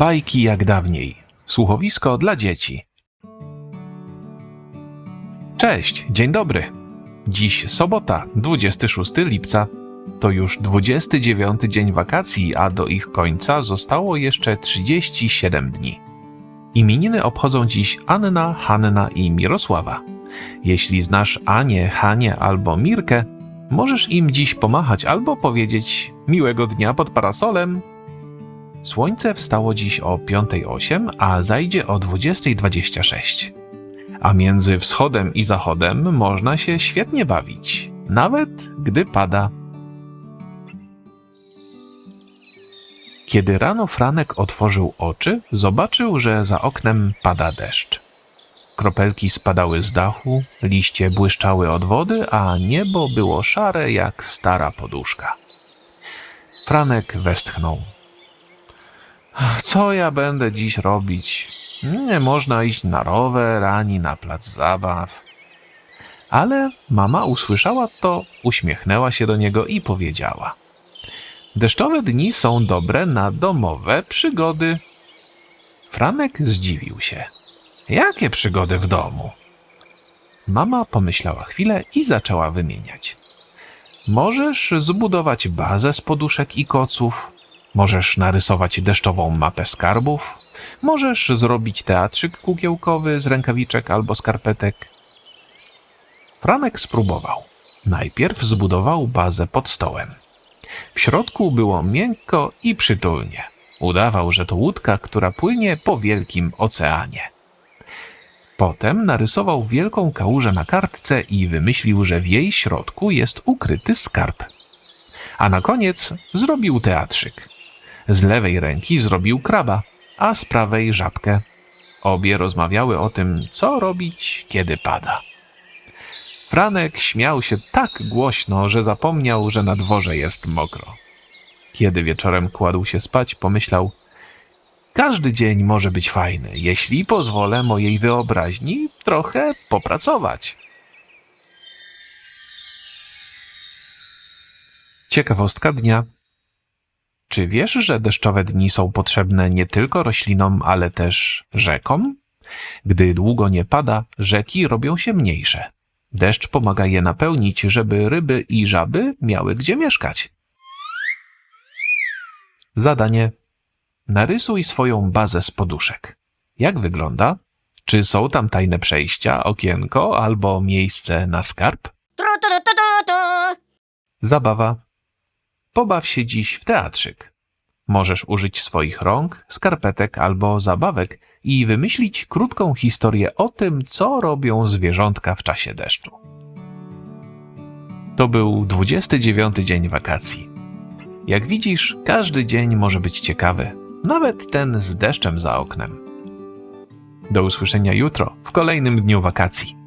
Bajki jak dawniej. Słuchowisko dla dzieci. Cześć, dzień dobry. Dziś sobota, 26 lipca. To już 29 dzień wakacji, a do ich końca zostało jeszcze 37 dni. Imieniny obchodzą dziś Anna, Hanna i Mirosława. Jeśli znasz Anię, Hanię albo Mirkę, możesz im dziś pomachać albo powiedzieć miłego dnia pod parasolem. Słońce wstało dziś o 5.08, a zajdzie o 20.26. A między wschodem i zachodem można się świetnie bawić, nawet gdy pada. Kiedy rano Franek otworzył oczy, zobaczył, że za oknem pada deszcz. Kropelki spadały z dachu, liście błyszczały od wody, a niebo było szare jak stara poduszka. Franek westchnął. Co ja będę dziś robić? Nie można iść na rower ani na plac zabaw. Ale mama usłyszała to, uśmiechnęła się do niego i powiedziała: Deszczowe dni są dobre na domowe przygody. Franek zdziwił się. Jakie przygody w domu? Mama pomyślała chwilę i zaczęła wymieniać. Możesz zbudować bazę z poduszek i koców, możesz narysować deszczową mapę skarbów, możesz zrobić teatrzyk kukiełkowy z rękawiczek albo skarpetek. Franek spróbował. Najpierw zbudował bazę pod stołem. W środku było miękko i przytulnie. Udawał, że to łódka, która płynie po wielkim oceanie. Potem narysował wielką kałużę na kartce i wymyślił, że w jej środku jest ukryty skarb. A na koniec zrobił teatrzyk. Z lewej ręki zrobił kraba, a z prawej żabkę. Obie rozmawiały o tym, co robić, kiedy pada. Franek śmiał się tak głośno, że zapomniał, że na dworze jest mokro. Kiedy wieczorem kładł się spać, pomyślał: Każdy dzień może być fajny, jeśli pozwolę mojej wyobraźni trochę popracować. Ciekawostka dnia. Czy wiesz, że deszczowe dni są potrzebne nie tylko roślinom, ale też rzekom? Gdy długo nie pada, rzeki robią się mniejsze. Deszcz pomaga je napełnić, żeby ryby i żaby miały gdzie mieszkać. Zadanie. Narysuj swoją bazę z poduszek. Jak wygląda? Czy są tam tajne przejścia, okienko albo miejsce na skarb? Zabawa. Pobaw się dziś w teatrzyk. Możesz użyć swoich rąk, skarpetek albo zabawek i wymyślić krótką historię o tym, co robią zwierzątka w czasie deszczu. To był 29 dzień wakacji. Jak widzisz, każdy dzień może być ciekawy, nawet ten z deszczem za oknem. Do usłyszenia jutro, w kolejnym dniu wakacji.